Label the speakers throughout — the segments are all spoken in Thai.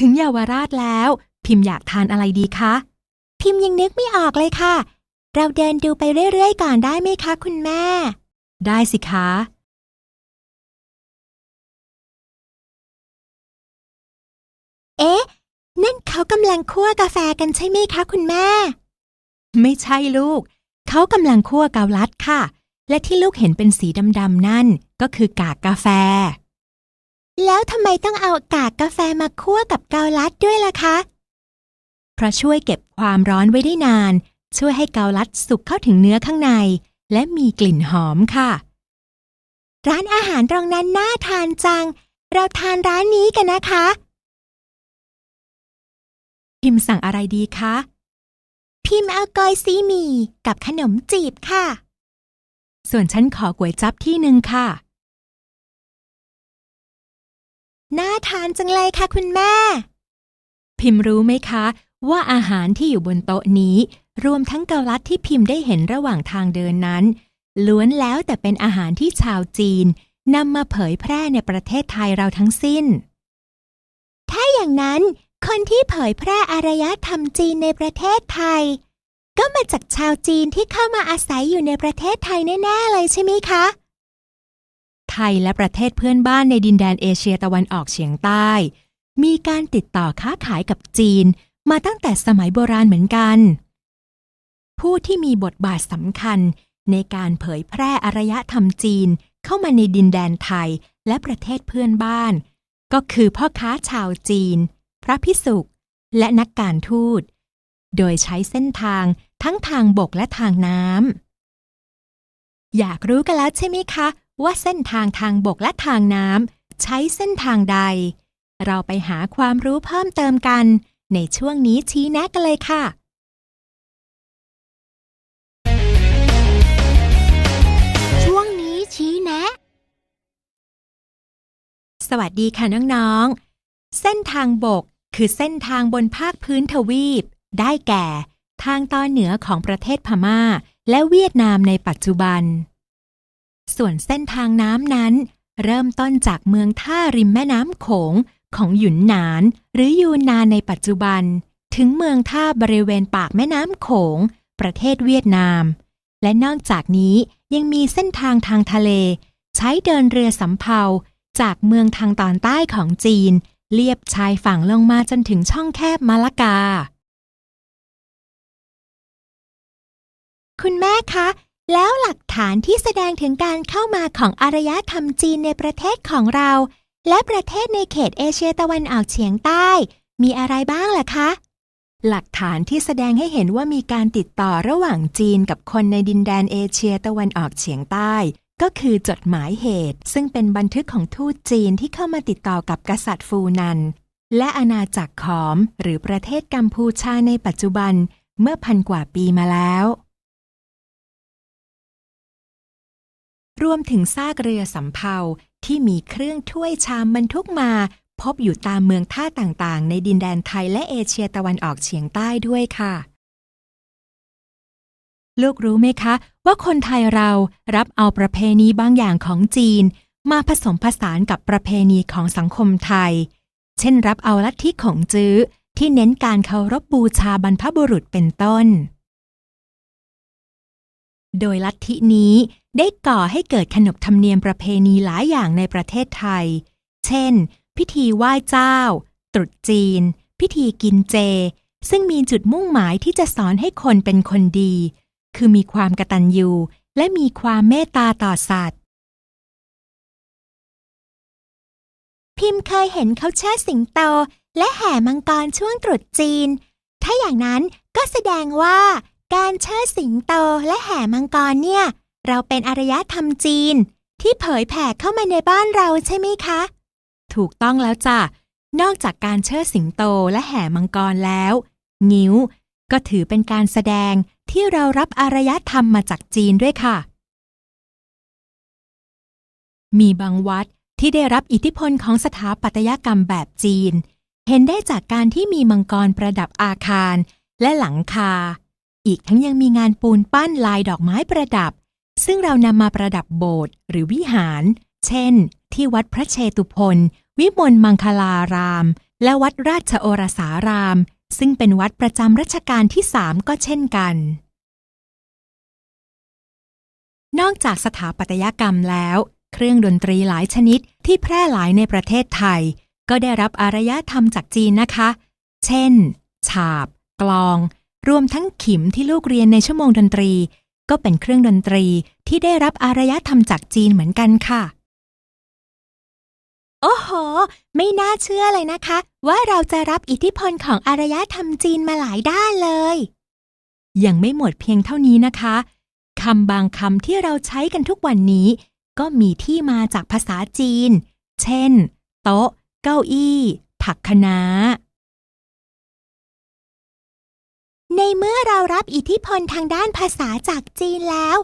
Speaker 1: ถึงเยาวราชแล้ว พิมพ์อยากทานอะไรดีคะ
Speaker 2: พิมพ์ยังนึกไม่ออกเลยค่ะ เราเดินดูไปเรื่อยๆก่อนได้ไหมคะ คุณแม่
Speaker 1: ได้สิคะ
Speaker 2: เอ๊ะ นั่นเขากำลังคั่วกาแฟกันใช่ไหมคะคุณแม่
Speaker 1: ไม่ใช่ลูก เขากำลังคั่วเกาลัดค่ะ และที่ลูกเห็นเป็นสีดำๆนั่นก็คือกากกาแฟ
Speaker 2: แล้วทำไมต้องเอากากกาแฟมาคั่วกับเกาลัดด้วยล่ะคะ
Speaker 1: เพราะช่วยเก็บความร้อนไว้ได้นาน ช่วยให้เกาลัดสุกเข้าถึงเนื้อข้างใน และมีกลิ่นหอมค่ะ
Speaker 2: ร้านอาหารตรงนั้นน่าทานจัง เราทานร้านนี้กันนะคะ
Speaker 1: พิมพ์สั่งอะไรดีคะ
Speaker 2: พิมพ์เอากอยซีหมี่กับขนมจีบค่ะ
Speaker 1: ส่วนฉันขอก๋วยจั๊บที่หนึ่งค่ะ
Speaker 2: น่าทานจังเลยค่ะคุณแม่
Speaker 1: พิมพ์รู้ไหมคะ ว่าอาหารที่อยู่บนโต๊ะนี้ รวมทั้งเกาลัดที่พิมพ์ได้เห็นระหว่างทางเดินนั้น ล้วนแล้วแต่เป็นอาหารที่ชาวจีนนำมาเผยแพร่ในประเทศไทยเราทั้งสิ้น
Speaker 2: ถ้าอย่างนั้นคนที่เผยแพร่อารยธรรมจีนในประเทศไทย ก็มาจากชาวจีนที่เข้ามาอาศัยอยู่ในประเทศไทยแน่ ๆ เลยใช่ไหมคะ
Speaker 1: ไทยและประเทศเพื่อนบ้านในดินแดนเอเชียตะวันออกเฉียงใต้ มีการติดต่อค้าขายกับจีน มาตั้งแต่สมัยโบราณเหมือนกัน ผู้ที่มีบทบาทสำคัญในการเผยแพร่อารยธรรมจีนเข้ามาในดินแดนไทยและประเทศเพื่อนบ้าน ก็คือพ่อค้าชาวจีน พระพิสุกและนักการทูต โดยใช้เส้นทางทั้งทางบกและทางน้ำอยากรู้กันแล้วใช่ไหมคะ ว่าเส้นทางทางบกและทางน้ำใช้เส้นทางใด เราไปหาความรู้เพิ่มเติมกัน ในช่วงนี้ชี้แนะกันเลยค่ะ
Speaker 2: ช่วงนี้ชี้แนะ
Speaker 1: สวัสดีค่ะน้องๆ เส้นทางบกคือเส้นทางบนภาคพื้นทวีป ได้แก่ ทางตอนเหนือของประเทศพม่า และเวียดนามในปัจจุบัน ส่วนเส้นทางน้ำนั้น เริ่มต้นจากเมืองท่าริมแม่น้ำโขงของหยุนหนาน หรือยูนนานในปัจจุบัน ถึงเมืองท่าบริเวณปากแม่น้ำโขง ประเทศเวียดนาม และนอกจากนี้ยังมีเส้นทางทางทะเล ใช้เดินเรือสำเภาจากเมืองทางตอนใต้ของจีน เลียบชายฝั่งลงมาจนถึงช่องแคบมาละกา
Speaker 2: คุณแม่คะ แล้วหลักฐานที่แสดงถึงการเข้ามาของอารยธรรมจีนในประเทศของเรา และประเทศในเขตเอเชียตะวันออกเฉียงใต้ มีอะไรบ้างล่ะคะ
Speaker 1: หลักฐานที่แสดงให้เห็นว่ามีการติดต่อระหว่างจีนกับคนในดินแดนเอเชียตะวันออกเฉียงใต้ ก็คือจดหมายเหตุ ซึ่งเป็นบันทึกของทูตจีนที่เข้ามาติดต่อกับกษัตริย์ฟูนัน และอาณาจักรขอม หรือประเทศกัมพูชาในปัจจุบันเมื่อพันกว่าปีมาแล้ว รวมถึงซากเรือสำเภาที่มีเครื่องถ้วยชามบรรทุกมา พบอยู่ตามเมืองท่าต่างๆ ในดินแดนไทยและเอเชียตะวันออกเฉียงใต้ด้วยค่ะ ลูกรู้ไหมคะ ว่าคนไทยเรารับเอาประเพณีบางอย่างของจีน มาผสมผสานกับประเพณีของสังคมไทย เช่น รับเอาลัทธิของจื้อที่เน้นการเคารพบูชาบรรพบุรุษเป็นต้น โดยลัทธินี้ได้ก่อให้เกิดขนบธรรมเนียมประเพณีหลายอย่างในประเทศไทย เช่น พิธีไหว้เจ้า ตรุษจีน พิธีกินเจ ซึ่งมีจุดมุ่งหมายที่จะสอนให้คนเป็นคนดี คือมีความกตัญญูและมีความเมตตาต่อสัตว์
Speaker 2: พิมพ์เคยเห็นเขาเชิดสิงโต และแห่มังกรช่วงตรุษจีน ถ้าอย่างนั้นก็แสดงว่า การเชิดสิงโตและแห่มังกรเนี่ย เราเป็นอารยธรรมจีน ที่เผยแผ่เข้ามาในบ้านเราใช่ไหมคะ
Speaker 1: ถูกต้องแล้วจ้ะ นอกจากการเชิดสิงโตและแห่มังกรแล้ว งิ้ว ก็ถือเป็นการแสดงที่เรารับอารยธรรมมาจากจีนด้วยค่ะ มีบางวัดที่ได้รับอิทธิพลของสถาปัตยกรรมแบบจีน เห็นได้จากการที่มีมังกรประดับอาคารและหลังคา อีกทั้งยังมีงานปูนปั้นลายดอกไม้ประดับ ซึ่งเรานำมาประดับโบสถ์หรือวิหาร เช่น ที่วัดพระเชตุพนวิมลมังคลาราม และวัดราชโอรสาราม ซึ่งเป็นวัดประจำรัชกาลที่สามก็เช่นกัน นอกจากสถาปัตยกรรมแล้ว เครื่องดนตรีหลายชนิดที่แพร่หลายในประเทศไทย ก็ได้รับอารยธรรมจากจีนนะคะ เช่น ฉาบ กลอง รวมทั้งขิมที่ลูกเรียนในชั่วโมงดนตรี ก็เป็นเครื่องดนตรีที่ได้รับอารยธรรมจากจีนเหมือนกันค่ะ
Speaker 2: โอ้โห ไม่น่าเชื่อเลยนะคะ ว่าเราจะรับอิทธิพลของอารยธรรมจีนมาหลายด้านเลย
Speaker 1: ยังไม่หมดเพียงเท่านี้นะคะคำบางคำที่เราใช้กันทุกวันนี้ ก็มีที่มาจากภาษาจีน เช่น โต๊ะ เก้าอี้ ผักคะน้า
Speaker 2: ในเมื่อเรารับอิทธิพลทางด้านภาษาจากจีนแล้ว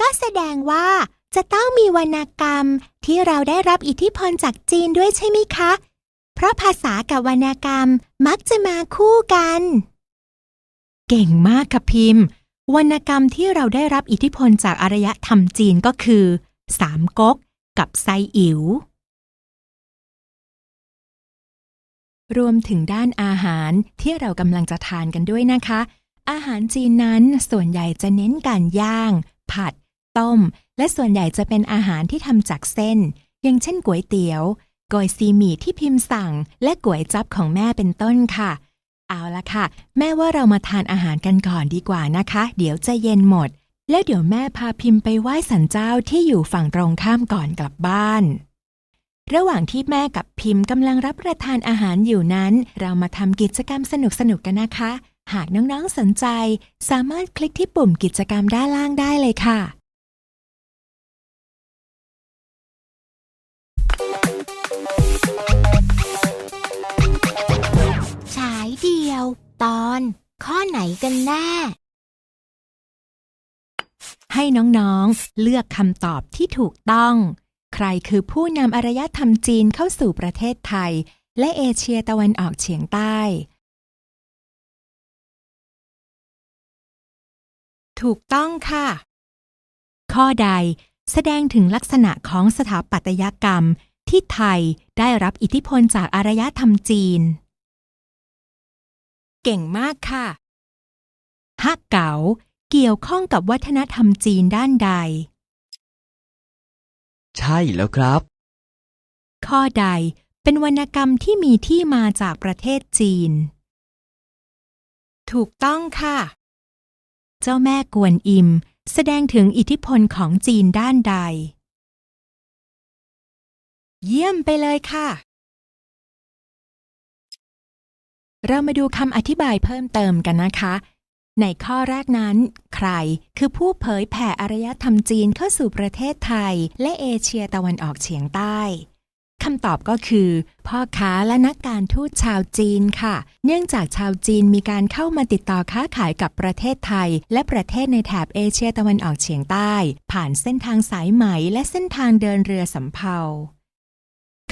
Speaker 2: ก็แสดงว่าจะต้องมีวรรณกรรมที่เราได้รับอิทธิพลจากจีนด้วยใช่ไหมคะ เพราะภาษากับวรรณกรรมมักจะมาคู่กัน
Speaker 1: เก่งมากค่ะพิมพ์ วรรณกรรมที่เราได้รับอิทธิพลจากอารยธรรมจีนก็คือ สามก๊กกับไซอิ๋ว รวมถึงด้านอาหารที่เรากำลังจะทานกันด้วยนะคะ อาหารจีนนั้นส่วนใหญ่จะเน้นการย่าง ผัด ต้ม และส่วนใหญ่จะเป็นอาหารที่ทำจากเส้น อย่างเช่นก๋วยเตี๋ยวกอยซีหมี่ที่พิมพ์สั่ง และก๋วยจับของแม่เป็นต้นค่ะ เอาละค่ะ แม่ว่าเรามาทานอาหารกันก่อนดีกว่านะคะ เดี๋ยวจะเย็นหมด แล้วเดี๋ยวแม่พาพิมพ์ไปไหว้สันเจ้าที่อยู่ฝั่งตรงข้ามก่อนกลับบ้าน ระหว่างที่แม่กับพิมพ์กำลังรับประทานอาหารอยู่นั้น เรามาทำกิจกรรมสนุกๆกันนะคะ หากน้องๆสนใจ สามารถคลิกที่ปุ่มกิจกรรมด้านล่างได้เลยค่ะ
Speaker 2: ฉายเดียว ตอน ข้อไหนกันแน่
Speaker 1: ให้น้องๆ เลือกคำตอบที่ถูกต้อง ใครคือผู้นำอารยธรรมจีนเข้าสู่ประเทศไทย และเอเชียตะวันออกเฉียงใต้ ถูกต้องค่ะ ข้อใดแสดงถึงลักษณะของสถาปัตยกรรมที่ไทยได้รับอิทธิพลจากอารยธรรมจีน เก่งมากค่ะฮักเก๋าเกี่ยวข้องกับวัฒนธรรมจีนด้านใด
Speaker 3: ใช่แล้วครับ
Speaker 1: ข้อใดเป็นวรรณกรรมที่มีที่มาจากประเทศจีน ถูกต้องค่ะ เจ้าแม่กวนอิม แสดงถึงอิทธิพลของจีนด้านใด เยี่ยมไปเลยค่ะ เรามาดูคำอธิบายเพิ่มเติมกันนะคะ ในข้อแรกนั้น ใครคือผู้เผยแผ่อารยธรรมจีนเข้าสู่ประเทศไทย และเอเชียตะวันออกเฉียงใต้คำตอบก็คือ พ่อค้าและนักการทูตชาวจีนค่ะ เนื่องจากชาวจีนมีการเข้ามาติดต่อค้าขายกับประเทศไทย และประเทศในแถบเอเชียตะวันออกเฉียงใต้ ผ่านเส้นทางสายไหมและเส้นทางเดินเรือสำเภา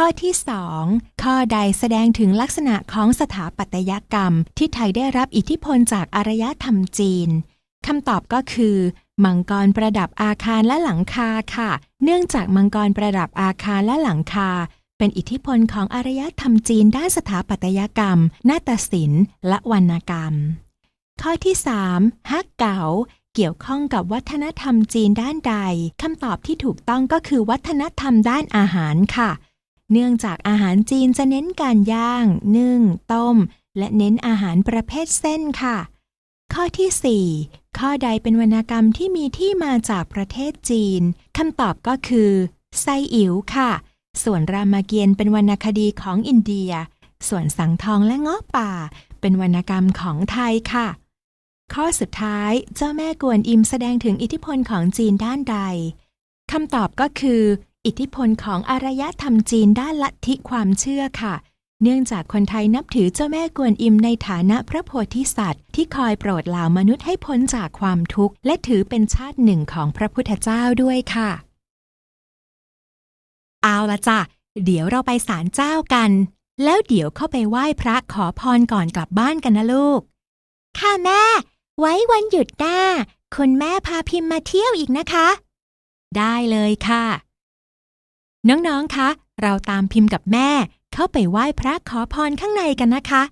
Speaker 1: ข้อที่ 2 ข้อใดแสดงถึงลักษณะของสถาปัตยกรรม ที่ไทยได้รับอิทธิพลจากอารยธรรมจีนคำตอบก็คือมังกรประดับอาคารและหลังคาค่ะ เนื่องจากมังกรประดับอาคารและหลังคา เป็นอิทธิพลของอารยธรรมจีนด้านสถาปัตยกรรม นาฏศิลป์ และวรรณกรรม ข้อที่3ฮักเก๋าเกี่ยวข้องกับวัฒนธรรมจีนด้านใดคำตอบที่ถูกต้องก็คือวัฒนธรรมด้านอาหารค่ะ เนื่องจากอาหารจีนจะเน้นการย่าง นึ่ง ต้ม และเน้นอาหารประเภทเส้นค่ะ ข้อที่ 4 ข้อใดเป็นวรรณกรรมที่มีที่มาจากประเทศจีนคำตอบก็คือไซอิ๋วค่ะ ส่วนรามเกียรติ์เป็นวรรณคดีของอินเดีย ส่วนสังทองและเงาะป่า เป็นวรรณกรรมของไทยค่ะ ข้อสุดท้ายเจ้าแม่กวนอิมแสดงถึงอิทธิพลของจีนด้านใดคำตอบก็คือ อิทธิพลของอารยธรรมจีนด้านลัทธิความเชื่อค่ะ เนื่องจากคนไทยนับถือเจ้าแม่กวนอิมในฐานะพระโพธิสัตว์ ที่คอยโปรดเหล่ามนุษย์ให้พ้นจากความทุกข์ และถือเป็นชาติหนึ่งของพระพุทธเจ้าด้วยค่ะ เอาละจ้ะ เดี๋ยวเราไปศาลเจ้ากัน แล้วเดี๋ยวเข้าไปไหว้พระขอพรก่อนกลับบ้านกันนะลูก
Speaker 2: ค่ะแม่ ไว้วันหยุดหน้า คุณแม่พาพิมพ์มาเที่ยวอีกนะคะ
Speaker 1: ได้เลยค่ะ น้องๆ คะ เราตามพิมพ์กับแม่ เข้าไปไหว้พระขอพรข้างในกันนะคะ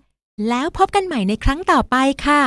Speaker 1: แล้วพบกันใหม่ในครั้งต่อไปค่ะ